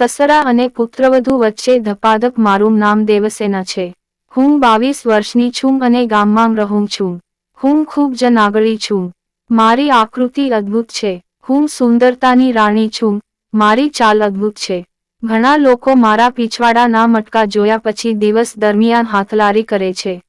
સસરા અને પુત્રવધુ વચ્ચે ધપાધપ મારું નામ દેવસેના છે. હું બાવીસ વર્ષની છું અને ગામમાં રહું છું. હું ખૂબ જ નાગળી છું. મારી આકૃતિ અદ્ભુત છે. હું સુંદરતાની રાણી છું. મારી ચાલ અદ્ભુત છે. ઘણા લોકો મારા પીછવાડાના મટકા જોયા પછી દિવસ દરમિયાન હાથલારી કરે છે.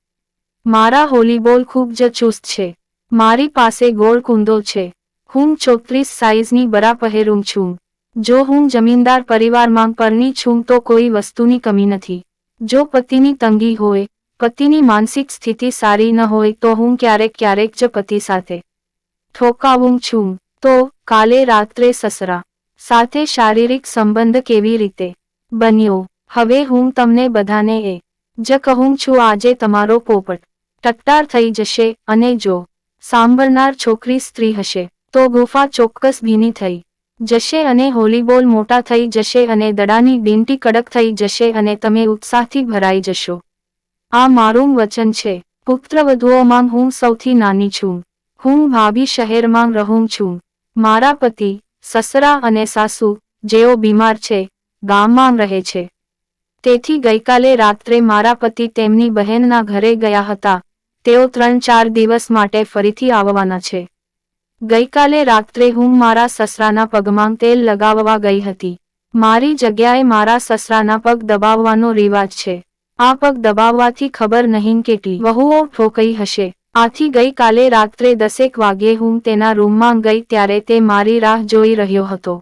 મારા હોલીબોલ ખૂબ જ ચુસ્ત છે. મારી પાસે ગોળ કુંદો છે. હું ચોત્રીસ સાઇઝની બરા પહેરું છું. જો હું જમીનદાર પરિવારમાં પરની છું તો કોઈ વસ્તુની કમી નથી. જો પતિની તંગી હોય, પતિની માનસિક સ્થિતિ સારી ન હોય તો હું ક્યારેક ક્યારેક જ પતિ સાથે ઠોકાવું છું. તો કાલે રાત્રે સસરા સાથે શારીરિક સંબંધ કેવી રીતે બન્યો? હવે હું તમને બધાને એ જ કહું છું, આજે તમારો પોપટ ટટ્ટાર થઈ જશે અને જો સાંભળનાર છોકરી સ્ત્રી હશે, તો ગુફા ચોક્કસ ભીની થઈ જશે અને હોલીબોલ મોટા થઈ જશે અને દડાની ડીંટી કડક થઈ જશે અને તમે ઉત્સાહથી ભરાઈ જશો. આ મારું વચન છે. પુત્રવધુઓમાં હું સૌથી નાની છું. હું ભાભી શહેરમાં રહું છું. મારા પતિ, સસરા અને સાસુ, જેઓ બીમાર છે, ગામમાં રહે છે. તેથી ગઈકાલે રાત્રે મારા પતિ તેમની બહેનના ઘરે ગયા હતા. તેઓ ત્રણ ચાર દિવસ માટે ફરીથી આવવાના છે. ગઈકાલે રાત્રે હું મારા સસરાના પગમાં તેલ લગાવવા ગઈ હતી. મારી જગ્યાએ મારા સસરાના પગ દબાવવાનો રિવાજ છે. આ પગ દબાવવાથી ખબર નહીં કેટલી વહુઓ ઠોકઈ હશે. આથી ગઈકાલે રાત્રે દસેક વાગ્યે હું તેના રૂમમાં ગઈ ત્યારે તે મારી રાહ જોઈ રહ્યો હતો.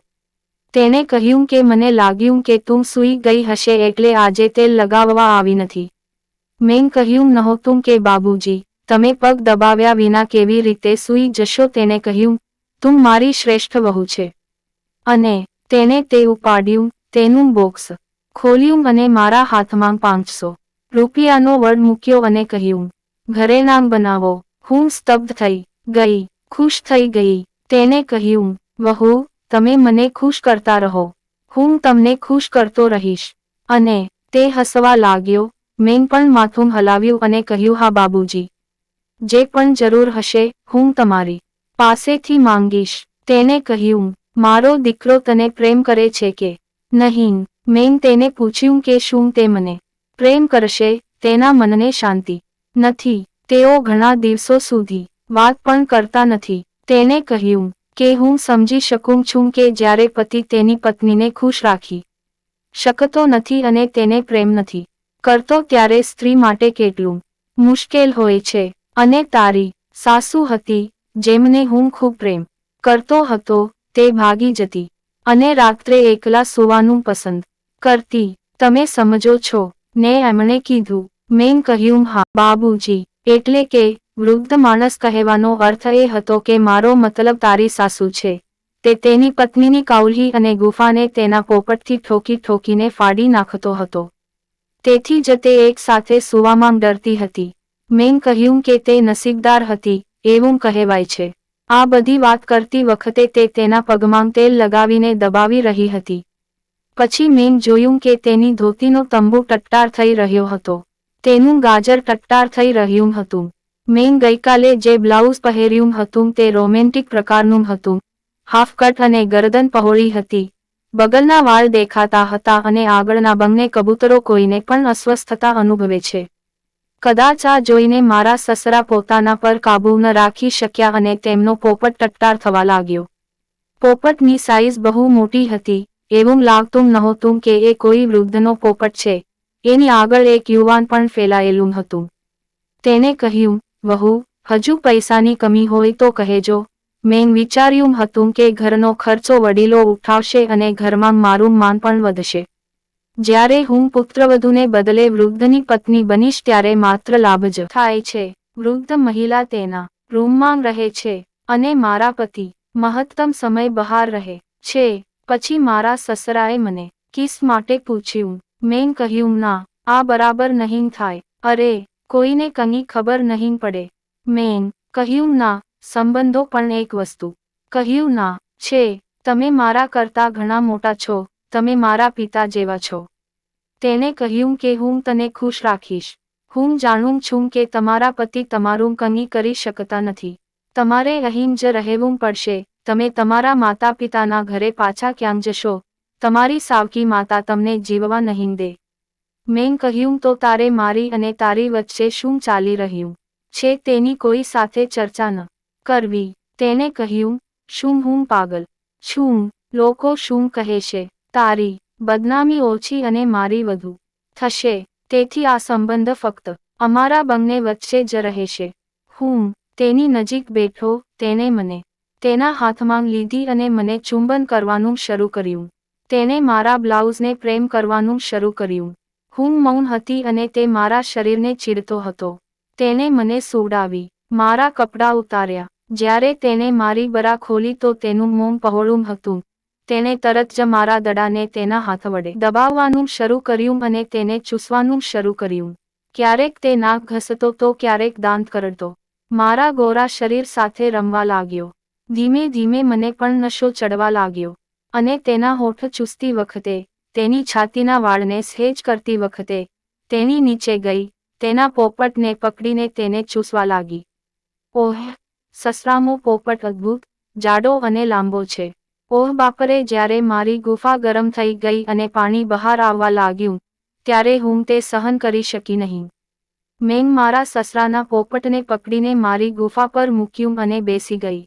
તેણે કહ્યું કે મને લાગ્યું કે તું સૂઈ ગઈ હશે એટલે આજે તેલ લગાવવા આવી નથી. મેં કહ્યું નહોતું કે બાબુજી તમે પગ દબાવ્યા વિના કેવી રીતે સૂઈ જશો તેને કહ્યું, તું મારી શ્રેષ્ઠ વહુ છે. અને તેને તે ઉપાડ્યું, તેનું બોક્સ ખોલ્યું અને મારા હાથમાં પાંચસો રૂપિયાનો વડ મૂક્યો અને કહ્યું, ઘરે નામ બનાવો. હું સ્તબ્ધ થઈ ગઈ, ખુશ થઈ ગઈ. તેને કહ્યું, વહુ, તમે મને ખુશ કરતા રહો. હું તમને ખુશ કરતો રહીશ. અને તે હસવા લાગ્યો. મેં પણ માથું હલાવ્યું અને કહ્યું, હા, બાબુજી. જે પણ જરૂર હશે, હું તમારી પાસેથી માંગીશ. તેને કહ્યું, મારો દીકરો તને પ્રેમ કરે છે કે નહીં? મેં તેને પૂછ્યું કે શું તે મને પ્રેમ કરશે, તેના મનને શાંતિ નથી. તેઓ ઘણા દિવસો સુધી વાત પણ કરતા નથી. તેને કહ્યું, કે હું સમજી શકું છું કે જ્યારે પતિ તેની પત્નીને ખુશ રાખી શકતો નથી અને તેને પ્રેમ નથી કરતો, ત્યારે સ્ત્રી માટે કેટલું મુશ્કેલ હોય છે. અને તારી સાસુ હતી, જેમને હું ખૂબ પ્રેમ કરતો હતો, તે ભાગી જતી અને રાત્રે એકલા સુવાનું પસંદ કરતી. તમે સમજો છો, ને એમણે કીધું. મેં કહ્યું, હા, બાબુજી. એટલે કે, વૃદ્ધ માણસ કહેવાનો અર્થ એ હતો કે, મારો મતલબ તારી સાસુ છે. તે તેની પત્નીની કાઉલી અને ગુફાને તેના પોપટથી ઠોકી ઠોકીને ફાડી નાખતો હતો. તેથી જ તે એક સાથે સુવામાં ડરતી હતી. મેં કહ્યું કે તે નસીબદાર હતી, એવું કહેવાય છે. આ બધી વાત કરતી વખતે તે તેના પગમાં તેલ લગાવીને દબાવી રહી હતી. પછી મેં જોયું કે તેની ધોતીનો તંબુ ટટ્ટાર થઈ રહ્યો હતો. તેનું ગાજર ટટ્ટાર થઈ રહ્યું હતું. મેં ગઈકાલે જે બ્લાઉઝ પહેર્યું હતું તે રોમેન્ટિક પ્રકારનું હતું. હાફકટ અને ગરદન પહોળી હતી. બગલના વાળ દેખાતા હતા અને આગળના બંને કબૂતરો કોઈને પણ અસ્વસ્થતા અનુભવે છે. કદાચ આ જોઈને મારા સસરા પોતાના પર કાબૂ ન રાખી શક્યા અને તેમનો પોપટ ટટ્ટાર થવા લાગ્યો. પોપટની સાઈઝ બહુ મોટી હતી, એવું લાગતું નહોતું કે એ કોઈ વૃદ્ધનો પોપટ છે. એની આગળ એક યુવાન પણ ફેલાયેલું હતું. તેને કહ્યું, વહુ, હજુ પૈસાની કમી હોય તો કહેજો. મેં વિચાર્યું હતું કે ઘરનો ખર્ચો વડીલો ઉઠાવશે અને ઘરમાં મારું માન પણ વધશે. જ્યારે હું પુત્રવધુને બદલે વૃદ્ધની પત્ની બનીશ ત્યારે માત્ર લાભ જ થાય છે. વૃદ્ધ મહિલા તેના રૂમમાં રહે છે અને મારા પતિ મહત્તમ સમય બહાર રહે છે. પછી મારા સસરાએ મને કિસ માટે પૂછ્યું, મેં કહ્યું, ના, આ બરાબર નહીં થાય. અરે, કોઈને કંઈ ખબર નહીં પડે. મેં કહ્યું, ના, સંબંધો પણ એક વસ્તુ. કહ્યું, ના, છે. તમે મારા કરતા ઘણા મોટા છો. તમે મારા પિતા જેવા છો. તેને કહ્યું કે હું તને ખુશ રાખીશ. હું જાણું છું કે તમારા પતિ તમારું કંઈ કરી શકતા નથી. તમારે અહીં જ રહેવું પડશે. તમે તમારા માતા પિતાના ઘરે પાછા ક્યાં જશો? તમારી સાવકી માતા તમને જીવવા નહીં દે. મેં કહ્યું, તો તારે મારી અને તારી વચ્ચે શું ચાલી રહ્યું છે તેની કોઈ સાથે ચર્ચા ન કરવી. તેને કહ્યું, શું હું પાગલ છું? લોકો શું કહે છે? તારી બદનામી ઓછી અને મારી વધુ. થશે. તેથી આ સંબંધ ફક્ત અમારા બંને વચ્ચે જ રહેશે. હું તેની નજીક બેઠો તેને મને તેના હાથમાં લીધી અને મને ચુંબન કરવાનું શરૂ કર્યું. તેને મારા બ્લાઉઝને પ્રેમ કરવાનું શરૂ કર્યું. હું મૌન હતી અને તે મારા શરીરને ચીરતો હતો. તેને મને સુવડાવી. મારા કપડાં ઉતાર્યા. જ્યારે તેને મારી બરા ખોલી તો તેનું મોં પહોળું હતું. તેણે તરત જ મારા દડાને તેના હાથ વડે દબાવવાનું શરૂ કર્યું અને તેને ચૂસવાનું શરૂ કર્યું. ક્યારેક તે નાક ઘસતો તો ક્યારેક દાંત કરડતો. મારા ગોરા શરીર સાથે રમવા લાગ્યો. ધીમે ધીમે મને પણ નશો ચડવા લાગ્યો. અને તેના હોઠ ચૂસતી વખતે, તેની છાતીના વાળને સહેજ કરતી વખતે, તેની નીચે ગઈ, તેના પોપટને પકડીને તેને ચૂસવા લાગી. ઓહ, સસરામો પોપટ અદ્ભુત, જાડો અને લાંબો છે. ઓહ બાપરે, જ્યારે મારી ગુફા ગરમ થઈ ગઈ અને પાણી બહાર આવવા લાગ્યું, ત્યારે હું તે સહન કરી શકી નહીં. મેં મારા સસરાના પોપટને પકડીને મારી ગુફા પર મૂક્યું અને બેસી ગઈ.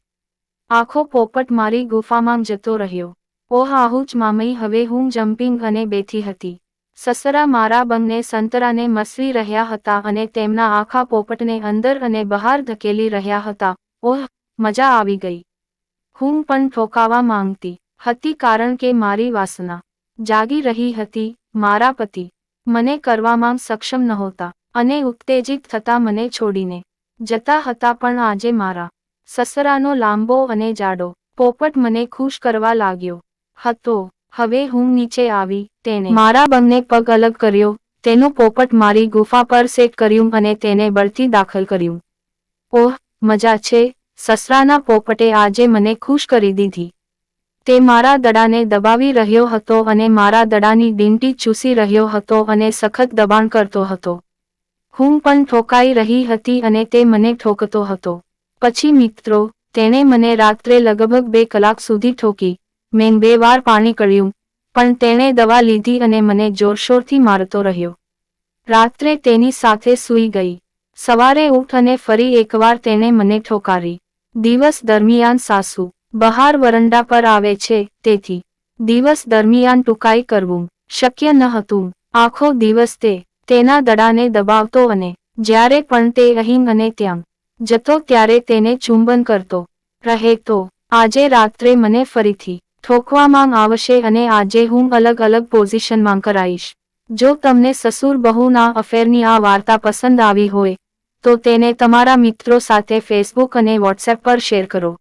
આખો પોપટ મારી ગુફામાં જતો રહ્યો. ઓહ આહુચ મામઈ હવે હું જમ્પિંગ અને બેઠી હતી. સસરા મારા બંને સંતરાને મસરી રહ્યા હતા અને તેમના આખા પોપટને અંદર અને બહાર ધકેલી રહ્યા હતા. ઓહ, મજા આવી ગઈ. હું પણ ઠોકાવા માંગતી હતી કારણ કે મારી વાસના જાગી રહી હતી, મારા પતિ મને કરવામાં સક્ષમ નહોતા અને ઉત્તેજિત થતા મને છોડીને જતા હતા પણ આજે મારા સસરાનો લાંબો અને જાડો પોપટ મને ખુશ કરવા લાગ્યો હતો. હવે હું નીચે આવી તેને મારા બંને પગ અલગ કર્યો, તેનો પોપટ મારી ગુફા પર સેટ કર્યું અને તેને બળથી દાખલ કર્યું. ઓહ, મજા છે સસરાના પોપટે આજે મને ખુશ કરી દીધી. તે મારા દડાને દબાવી રહ્યો હતો અને મારા દડાની ડીંટી ચૂસી રહ્યો હતો અને સખત દબાણ કરતો હતો. હું પણ ઠોકાઈ રહી હતી અને તે મને ઠોકતો હતો. પછી મિત્રો, તેણે મને રાત્રે લગભગ બે કલાક સુધી ઠોકી. મેં બે વાર પાણી કર્યું, પણ તેણે દવા લીધી અને મને જોરશોરથી મારતો રહ્યો. રાત્રે તેની સાથે સૂઈ ગઈ. સવારે ઉઠ અને ફરી એકવાર તેણે મને ઠોકારી. દિવસ દરમિયાન સાસુ બહાર વરંડા પર આવે છે, તેથી દિવસ દરમિયાન ટૂંકાઈ કરવું શક્ય ન હતું. આખો દિવસ તે તેના દડાને દબાવતો અને જ્યારે પણ તે અહીં અને ત્યાં જતો ત્યારે તેને ચુંબન કરતો રહેતો આજે રાત્રે મને ફરીથી ઠોકવામાં આવશે અને આજે હું અલગ અલગ પોઝિશનમાં કરાઈશ. જો તમને સસુર બહુના અફેરની આ વાર્તા પસંદ આવી હોય તો તેને તમારા મિત્રો સાથે ફેસબુક અને વોટ્સએપ પર શેર કરો.